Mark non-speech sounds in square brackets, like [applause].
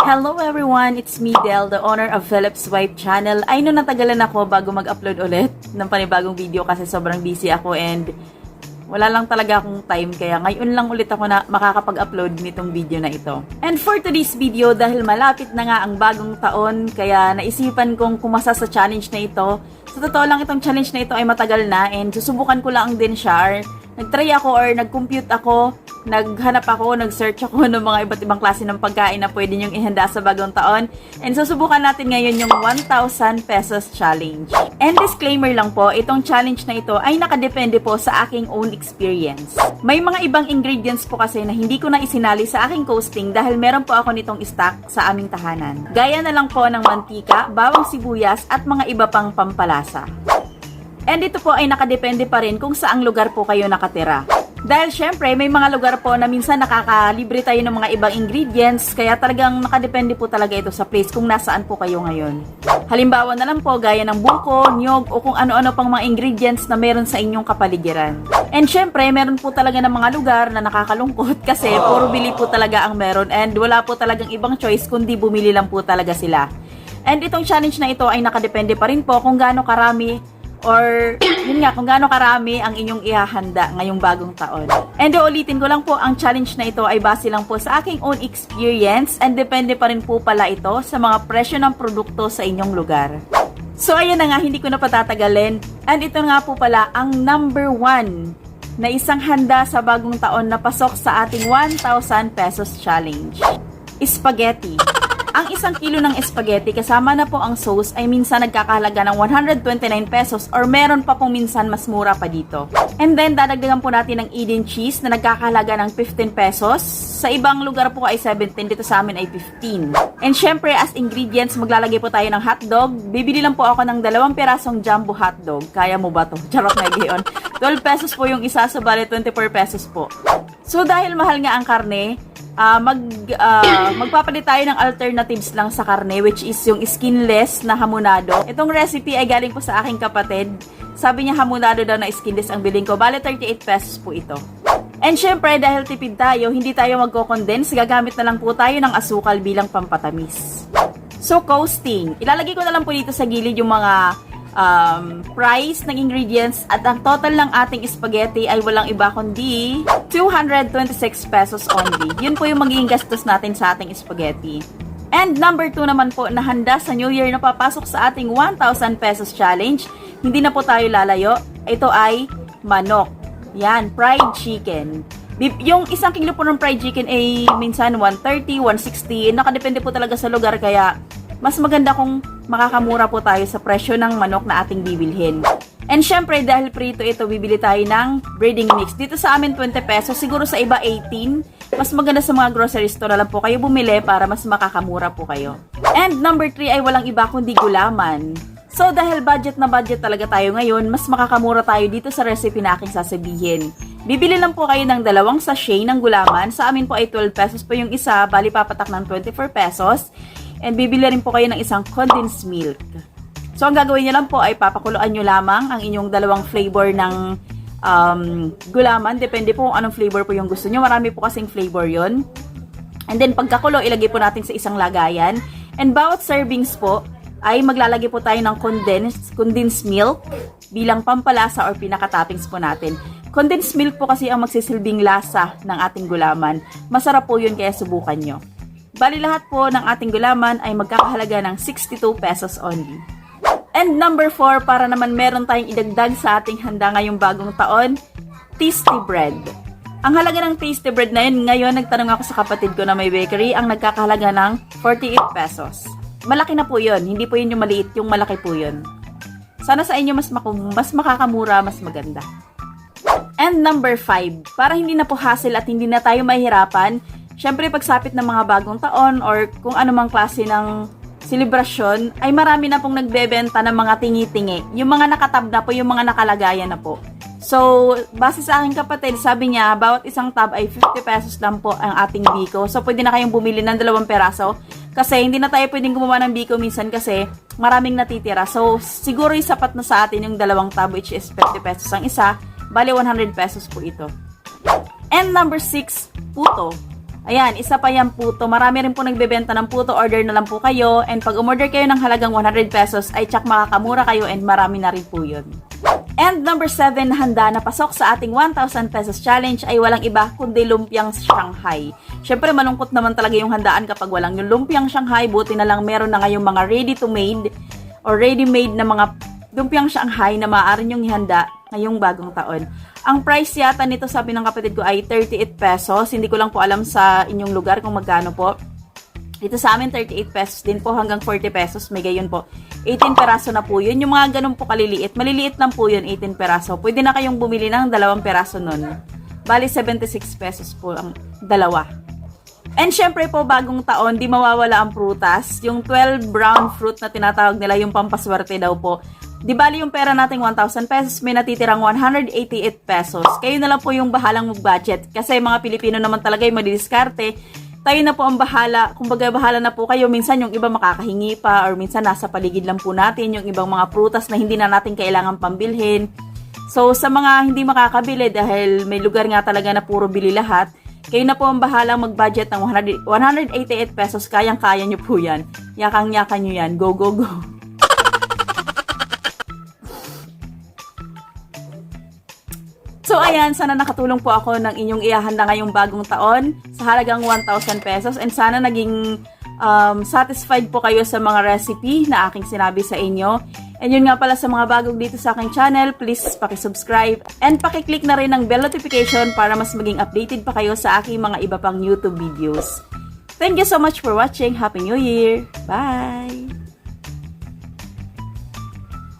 Hello everyone! It's me, Del, the owner of Philip's Wife Channel. Ay, no, natagalan ako bago mag-upload ulit [laughs] ng panibagong video kasi sobrang busy ako and wala lang talaga akong time kaya ngayon lang ulit ako na makakapag-upload nitong video na ito. And for today's video, dahil malapit na nga ang bagong taon, kaya naisipan kong kumasa sa challenge na ito. Sa totoo lang itong challenge na ito ay matagal na and susubukan ko lang din siya. Nag-try ako or nag-compute ako, naghanap ako, nag-search ako [laughs] ng mga iba't ibang klase ng pagkain na pwede nyong ihanda sa bagong taon. And susubukan natin ngayon yung 1,000 pesos challenge. And disclaimer lang po, itong challenge na ito ay nakadepende po sa aking own experience. May mga ibang ingredients po kasi na hindi ko na isinali sa aking coasting dahil meron po ako nitong stock sa aming tahanan. Gaya na lang po ng mantika, bawang sibuyas at mga iba pang pampalasa. And ito po ay nakadepende pa rin kung saang lugar po kayo nakatira. Dahil syempre, may mga lugar po na minsan nakakalibre tayo ng mga ibang ingredients, kaya talagang nakadepende po talaga ito sa place kung nasaan po kayo ngayon. Halimbawa na lang po, gaya ng buko, niyog, o kung ano-ano pang mga ingredients na meron sa inyong kapaligiran. And syempre, meron po talaga ng mga lugar na nakakalungkot [laughs] kasi puro bili po talaga ang meron and wala po talagang ibang choice kundi bumili lang po talaga sila. And itong challenge na ito ay nakadepende pa rin po kung gaano karami or yun nga kung gaano karami ang inyong ihahanda ngayong bagong taon. And ulitin ko lang po, ang challenge na ito ay base lang po sa aking own experience and depende pa rin po pala ito sa mga presyo ng produkto sa inyong lugar. So ayan na nga, hindi ko na patatagalin. And ito nga po pala ang number one na isang handa sa bagong taon na pasok sa ating 1,000 pesos challenge. Spaghetti. Ang isang kilo ng spaghetti kasama na po ang sauce ay minsan nagkakahalaga ng 129 pesos or meron pa pong minsan mas mura pa dito. And then dadagdagan po natin ng Eden cheese na nagkakahalaga ng 15 pesos. Sa ibang lugar po ay 17, dito sa amin ay 15. And syempre as ingredients maglalagay po tayo ng hotdog. Bibili lang po ako ng dalawang pirasong jumbo hotdog. Kaya mo ba to? [laughs] Charot na gayon. 12 pesos po yung isa, so bali 24 pesos po. So dahil mahal nga ang karne, ah, mag ah, magpapalit tayo ng alternatives lang sa karne which is yung skinless na hamonado. Itong recipe ay galing po sa aking kapatid. Sabi niya hamonado daw na skinless ang biling ko. Bale 38 pesos po ito. And syempre, dahil tipid tayo, hindi tayo magko-condense, gagamit na lang po tayo ng asukal bilang pampatamis. So, coasting. Ilalagay ko na lang po dito sa gilid yung mga um, price ng ingredients at ang total ng ating spaghetti ay walang iba kundi 226 pesos only. Yun po yung magiging gastos natin sa ating spaghetti. And number 2 naman po na handa sa New Year na papasok sa ating 1,000 pesos challenge. Hindi na po tayo lalayo. Ito ay manok. Yan, fried chicken. Yung isang kilo po ng fried chicken ay minsan 130, 160. Nakadepende po talaga sa lugar kaya mas maganda kung makakamura po tayo sa presyo ng manok na ating bibilhin. And syempre, dahil prito ito, bibili tayo ng breading mix. Dito sa amin, 20 pesos. Siguro sa iba, 18. Mas maganda sa mga grocery store na lang po kayo bumili para mas makakamura po kayo. And number 3 ay walang iba kundi gulaman. So, dahil budget na budget talaga tayo ngayon, mas makakamura tayo dito sa recipe na aking sasabihin. Bibili lang po kayo ng dalawang sachet ng gulaman. Sa amin po ay 12 pesos po yung isa, bali papatak ng 24 pesos. And bibili rin po kayo ng isang condensed milk. So, ang gagawin nyo lang po ay papakuluan nyo lamang ang inyong dalawang flavor ng um, gulaman. Depende po kung anong flavor po yung gusto nyo. Marami po kasing flavor yon And then, pagkakulo, ilagay po natin sa isang lagayan. And bawat servings po, ay maglalagay po tayo ng condensed, condensed milk bilang pampalasa or pinaka-toppings po natin. Condensed milk po kasi ang magsisilbing lasa ng ating gulaman. Masarap po yun kaya subukan nyo. Bali lahat po ng ating gulaman ay magkakahalaga ng 62 pesos only. And number 4, para naman meron tayong idagdag sa ating handa ngayong bagong taon, tasty bread. Ang halaga ng tasty bread na yun, ngayon nagtanong ako sa kapatid ko na may bakery, ang nagkakahalaga ng 48 pesos. Malaki na po yun, hindi po yun yung maliit, yung malaki po yun. Sana sa inyo mas, maku- mas makakamura, mas maganda. And number 5, para hindi na po hassle at hindi na tayo mahirapan, syempre pagsapit ng mga bagong taon or kung anumang klase ng selebrasyon, ay marami na pong nagbebenta ng mga tingi-tingi. Yung mga nakatab na po, yung mga nakalagayan na po. So, base sa aking kapatid, sabi niya, bawat isang tab ay 50 pesos lang po ang ating biko. So, pwede na kayong bumili ng dalawang peraso. Kasi hindi na tayo pwedeng gumawa ng biko minsan kasi maraming natitira. So, siguro yung sapat na sa atin yung dalawang tab which is 50 pesos ang isa. Bali, 100 pesos po ito. And number 6, puto. Ayan, isa pa yan puto. Marami rin po nagbebenta ng puto. Order na lang po kayo. And pag umorder kayo ng halagang 100 pesos, ay tsak makakamura kayo and marami na rin po yun. And number 7 na handa na pasok sa ating 1,000 pesos challenge ay walang iba kundi lumpiang Shanghai. Syempre malungkot naman talaga yung handaan kapag walang yung lumpiang Shanghai. Buti na lang meron na ngayong mga ready to made or ready-made na mga lumpiang Shanghai na maaari nyong ihanda ngayong bagong taon. Ang price yata nito sabi ng kapatid ko ay 38 pesos. Hindi ko lang po alam sa inyong lugar kung magkano po. Dito sa amin, 38 pesos din po hanggang 40 pesos. May gayon po. 18 peraso na po yun. Yung mga ganun po kaliliit. Maliliit lang po yun, 18 peraso. Pwede na kayong bumili ng dalawang peraso nun. Bali, 76 pesos po ang dalawa. And syempre po, bagong taon, di mawawala ang prutas. Yung 12 brown fruit na tinatawag nila, yung pampaswerte daw po. Di bali yung pera nating 1,000 pesos, may natitirang 188 pesos. Kayo na lang po yung bahalang mag-budget. Kasi mga Pilipino naman talaga yung madidiskarte. Tayo na po ang bahala. Kung baga bahala na po kayo, minsan yung iba makakahingi pa or minsan nasa paligid lang po natin yung ibang mga prutas na hindi na natin kailangan pambilhin. So, sa mga hindi makakabili dahil may lugar nga talaga na puro bili lahat, kayo na po ang bahalang mag-budget ng 100 188 pesos. Kayang-kaya nyo po yan. Yakang-yakan nyo yan. Go, go, go. Ayan, sana nakatulong po ako ng inyong ihahanda ngayong bagong taon sa halagang 1,000 pesos and sana naging um, satisfied po kayo sa mga recipe na aking sinabi sa inyo. And yun nga pala sa mga bagong dito sa aking channel, please pakisubscribe and pakiclick na rin ng bell notification para mas maging updated pa kayo sa aking mga iba pang YouTube videos. Thank you so much for watching. Happy New Year! Bye!